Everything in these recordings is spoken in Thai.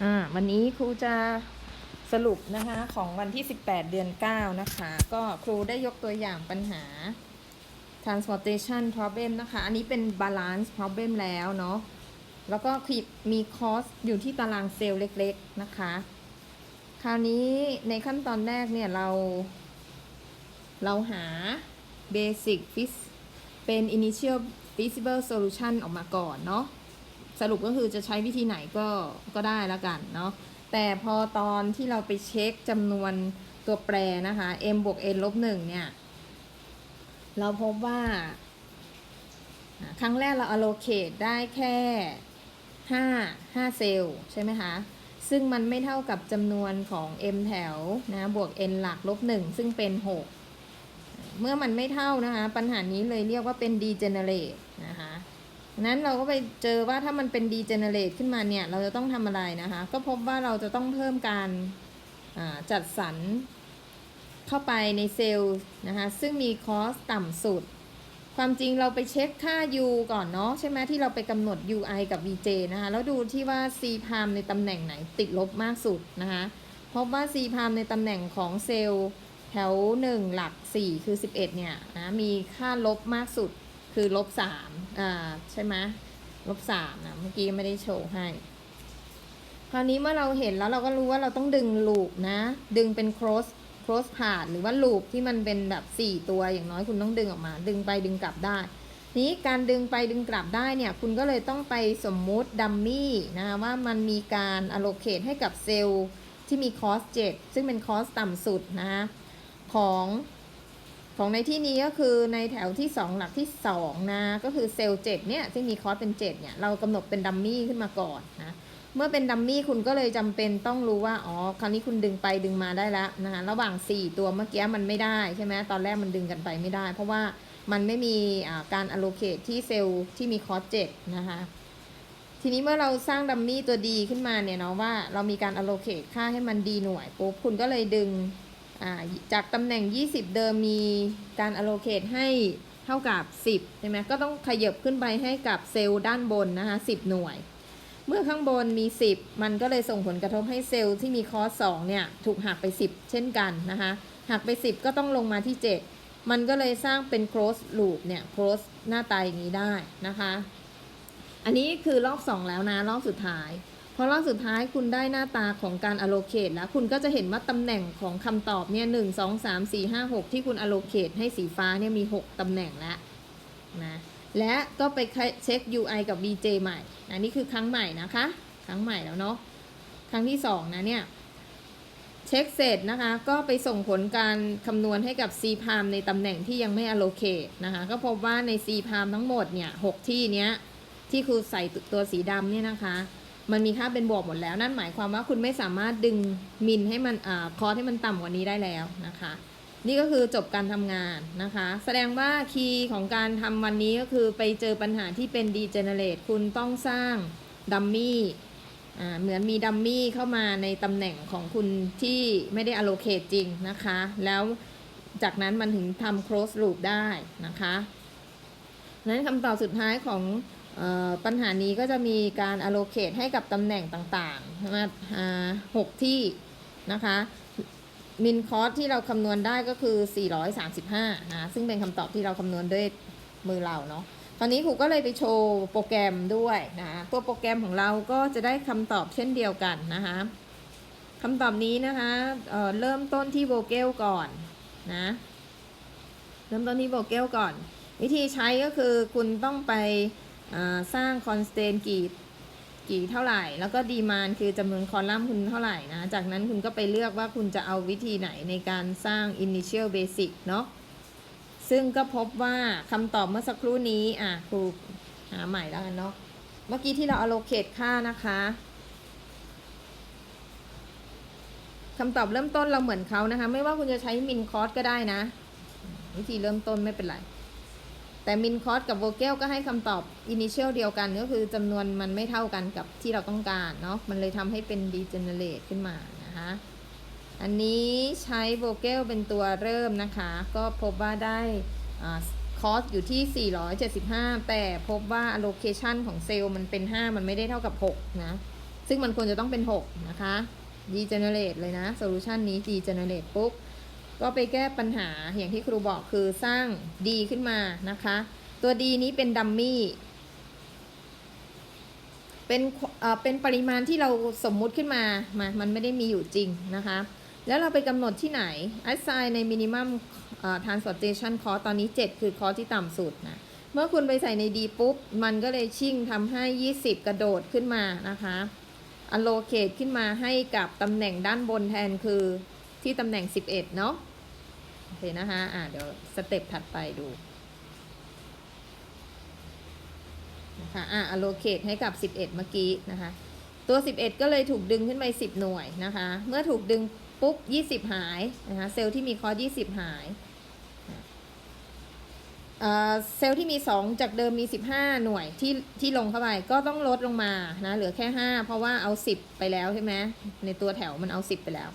อ่าวันนี้ครูจะสรุปนะคะของวันที่ 18 เดือน 9 นะคะ ก็ครูได้ยกตัวอย่างปัญหา transportation problem นะคะ อันนี้เป็น balance problem แล้วเนาะแล้วก็มี cost อยู่ที่ตารางเซลล์เล็ก ๆ นะคะ คราวนี้ในขั้นตอนแรกเนี่ยเรา เราหา basic fis เป็น initial feasible solution ออกมาก่อนเนาะ สรุปก็คือจะใช้วิธีไหนก็ก็ได้แล้วกันเนาะแต่พอตอนที่เราไปเช็คจำนวนตัวแปรนะคะ m บวก n ลบหนึ่งเนี่ย เราพบว่า ครั้งแรกเรา allocate ได้แค่ 5 5 เซลล์ใช่ไหมคะ ซึ่งมันไม่เท่ากับจำนวนของ m แถวนะบวก n หลักลบ1ซึ่งเป็น 6 เมื่อมันไม่เท่านะคะ ปัญหานี้เลยเรียกว่าเป็น degenerate นะคะ นั้นเราก็ไปเจอว่าถ้ามันเป็น degenerate ขึ้นมาเนี่ย เราจะต้องทำอะไรนะคะ ก็พบว่าเราจะต้องเพิ่มการจัดสรรเข้าไปในเซลล์นะคะซึ่งมีคอสต่ำสุด ความจริงเราไปเช็คค่า u ก่อนเนาะใช่ไหมที่เราไปกำหนด ui กับ vj นะคะแล้วดูที่ว่า c พามในตำแหน่งไหนติดลบมากสุดนะคะพบว่า c พามในตำแหน่งของเซลล์แถว 1 หลัก 4 คือ 11 เนี่ยนะมีค่าลบมากสุด คือลบสามอ่าใช่ไหมลบสามนะเมื่อกี้ไม่ได้โชว์ให้ คราวนี้เมื่อเราเห็นแล้วเราก็รู้ว่าเราต้องดึงลูปนะ ดึงเป็น cross cross path หรือว่าลูปที่มันเป็นแบบ 4 ตัวอย่างน้อยคุณต้องดึงออกมา ดึงไปดึงกลับได้นี้การดึงไปดึงกลับได้เนี่ย คุณก็เลยต้องไปสมมุติดัมมี่นะว่ามันมีการ allocate ให้กับเซลล์ที่มี cost 7ซึ่งเป็น cost ต่ำสุดนะของ ของในที่นี้ก็คือในแถวที่ 2 หลักที่ 2 นะ ก็คือเซลล์7เนี่ยซึ่งมีคอสเป็น 7 เนี่ย เรากำหนดเป็นดัมมี่ขึ้นมาก่อนนะเมื่อเป็นดัมมี่คุณก็เลยจำเป็นต้องรู้ว่า อ๋อ คราวนี้คุณดึงไปดึงมาได้แล้วนะคะระหว่าง 4 ตัวเมื่อกี้มันไม่ได้ใช่ไหมตอนแรกมันดึงกันไปไม่ได้ เพราะว่ามันไม่มีการ allocate ที่เซลล์ที่มีคอส7นะคะทีนี้เมื่อเราสร้างดัมมี่ตัวดีขึ้นมาเนี่ยเนาะว่าเรามีการ allocate ค่าให้มันดีหน่วยปุ๊บคุณก็เลยดึง จากตำแหน่ง 20 เดิมมีการ allocate ให้เท่ากับ 10 ใช่ไหมก็ต้องขยับขึ้นไปให้กับเซลล์ด้านบนนะคะ 10 หน่วย เมื่อข้างบนมี 10 มันก็เลยส่งผลกระทบให้เซลล์ที่มีคอส2เนี่ย ถูกหักไป 10 เช่นกันนะคะ หักไป 10 ก็ต้องลงมาที่ 7 มันก็เลยสร้างเป็น close loop เนี่ย close หน้าตาอย่างนี้ได้นะคะ อันนี้คือรอบ 2 แล้วนะ รอบสุดท้าย พอรอบสุดท้ายคุณได้หน้าตาของการ allocate แล้ว คุณก็จะเห็นว่าตำแหน่งของคำตอบเนี่ยหนึ่งสองสามสี่ห้าหกที่คุณ allocate ให้สีฟ้าเนี่ยมี 6ตำแหน่งแล้วนะและก็ไปเช็ค UI กับ VJ ใหม่ อันนี้คือครั้งใหม่นะคะ ครั้งใหม่แล้วเนาะ ครั้งที่ 2 นะเนี่ย เช็คเสร็จนะคะ ก็ไปส่งผลการคำนวณให้กับ C p a l m ในตำแหน่งที่ยังไม่ allocate นะคะ ก็พบว่าใน C p a l m ทั้งหมดเนี่ยหที่เนี้ย ที่ครูใส่ตัวสีดำเนี่ยนะคะ มันมีค่าเป็นบวกหมดแล้ว นั่นหมายความว่าคุณไม่สามารถดึงมินให้มันอ่าคอร์ให้มันต่ำกว่านี้ได้แล้วนะคะ นี่ก็คือจบการทำงานนะคะ แสดงว่าคีย์ของการทำวันนี้ก็คือไปเจอปัญหาที่เป็นดีเจเนเรตคุณต้องสร้างดัมมี่เหมือนมีดัมมี่เข้ามาในตำแหน่งของคุณที่ไม่ได้ allocate จริงนะคะ แล้วจากนั้นมันถึงทำ close loop ได้นะคะนั้นคำตอบสุดท้ายของ ปัญหานี้ก็จะมีการ allocate ให้กับตำแหน่งต่างๆใช่ไหมหกที่นะคะมินคอสที่เราคำนวณได้ก็คือ 435 นะ ซึ่งเป็นคำตอบที่เราคำนวณด้วยมือเราเนาะ ตอนนี้ครูก็เลยไปโชว์โปรแกรมด้วยนะ ตัวโปรแกรมของเราก็จะได้คำตอบเช่นเดียวกันนะคะคำตอบนี้นะคะเเริ่มต้นที่โวเกลก่อนนะ เริ่มต้นที่โวเกลก่อน วิธีใช้ก็คือคุณต้องไป สร้างคอนสแตนกี่กี่เท่าไหร่ แล้วก็ดีมานคือจำนวนคอลัมน์คุณเท่าไหร่นะ จากนั้นคุณก็ไปเลือกว่าคุณจะเอาวิธีไหนในการสร้าง initial basic เนาะซึ่งก็พบว่าคำตอบเมื่อสักครู่นี้อะครูหาใหม่แล้วกันเนาะเมื่อกี้ที่เรา allocate ค่านะคะคำตอบเริ่มต้นเราเหมือนเขานะคะ ไม่ว่าคุณจะใช้ min cost ก็ได้นะ วิธีเริ่มต้นไม่เป็นไร แต่มินคอสกับโวเกลก็ให้คำตอบอินิเชียลเดียวกันก็คือจำนวนมันไม่เท่ากันกับที่เราต้องการเนาะมันเลยทำให้เป็นดีเจเนเรตขึ้นมานะคะอันนี้ใช้โวเกลเป็นตัวเริ่มนะคะ ก็พบว่าได้คอสอยู่ที่ 475 แต่พบว่า allocation ของเซลล์มันเป็น 5 มันไม่ได้เท่ากับ 6 นะ ซึ่งมันควรจะต้องเป็น 6 นะคะ degenerate เลยนะ solution นี้ degenerate ปุ๊บ ก็ไปแก้ปัญหาอย่างที่ครูบอกคือสร้าง d ขึ้นมานะคะ ตัว d นี้เป็นดัมมี่เป็นเป็นปริมาณที่เราสมมุติขึ้นมามา มันไม่ได้มีอยู่จริงนะคะ แล้วเราไปกำหนดที่ไหน assign ใน minimum transportation cost ตอนนี้ 7 คือ cost ที่ต่ำสุดนะ เมื่อคุณไปใส่ใน D ปุ๊บ มันก็เลยชิ่งทำให้ 20 กระโดดขึ้นมานะคะ allocate ขึ้นมาให้กับตำแหน่งด้านบนแทนคือที่ตำแหน่ง 11 เนาะ อเคนะคะอ่าเดี๋ยวสเต็ปถัดไปดูนะคะอ่า allocate ให้กับ 11 เมื่อกี้นะคะ ตัว 11 ก็เลยถูกดึงขึ้นไป 10 หน่วยนะคะ เมื่อถูกดึงปุ๊บ 20 หายนะคะเซลล์ที่มีคอร์ส20 หายเอ่อเซลล์ที่มี 2 จากเดิมมี 15 หน่วยที่ที่ลงเข้าไปก็ต้องลดลงมานะเหลือแค่ 5 เพราะว่าเอา 10 ไปแล้วใช่ไหมในตัวแถวมันเอา 10 ไปแล้ว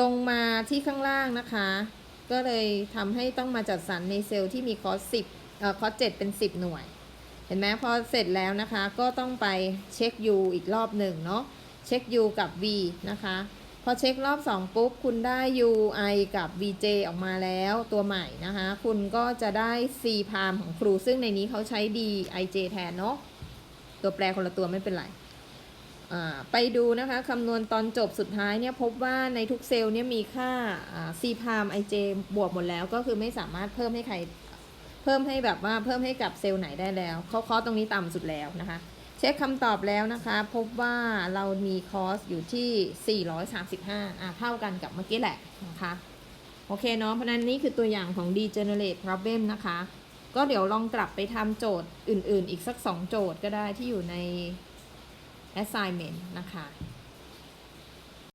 ลงมาที่ข้างล่างนะคะ ก็เลยทำให้ต้องมาจัดสรรในเซลล์ที่มีคอร์ส10เอ่อคอร์ส7เป็น10หน่วย เห็นไหมพอเสร็จแล้วนะคะ ก็ต้องไปเช็ค U อีกรอบหนึ่งเนาะเช็ค U กับ V นะคะพอเช็ครอบ 2 ปุ๊บ คุณได้ U I กับ VJ ออกมาแล้วตัวใหม่นะคะ คุณก็จะได้ C พามของครู ซึ่งในนี้เขาใช้ D I J แทนเนาะตัวแปรคนละตัวไม่เป็นไร ไปดูนะคะคำนวณตอนจบสุดท้ายเนี่ยพบว่าในทุกเซลล์เนี่ยมีค่าอ่า C พาม I J บวกหมดแล้วก็คือไม่สามารถเพิ่มให้ใครเพิ่มให้แบบว่าเพิ่มให้กับเซลล์ไหนได้แล้วเขาคอสตรงนี้ต่ำสุดแล้วนะคะ เช็คคำตอบแล้วนะคะ พบว่าเรามีคอสอยู่ที่ 435อะเท่ากันกับเมื่อกี้แหละนะคะโอเคเนาะเพราะฉะนั้นนี่คือตัวอย่างของ degenerate problem นะคะ ก็เดี๋ยวลองกลับไปทำโจทย์อื่น ๆ อีกสัก 2 โจทย์ก็ได้ที่อยู่ใน assignment นะคะ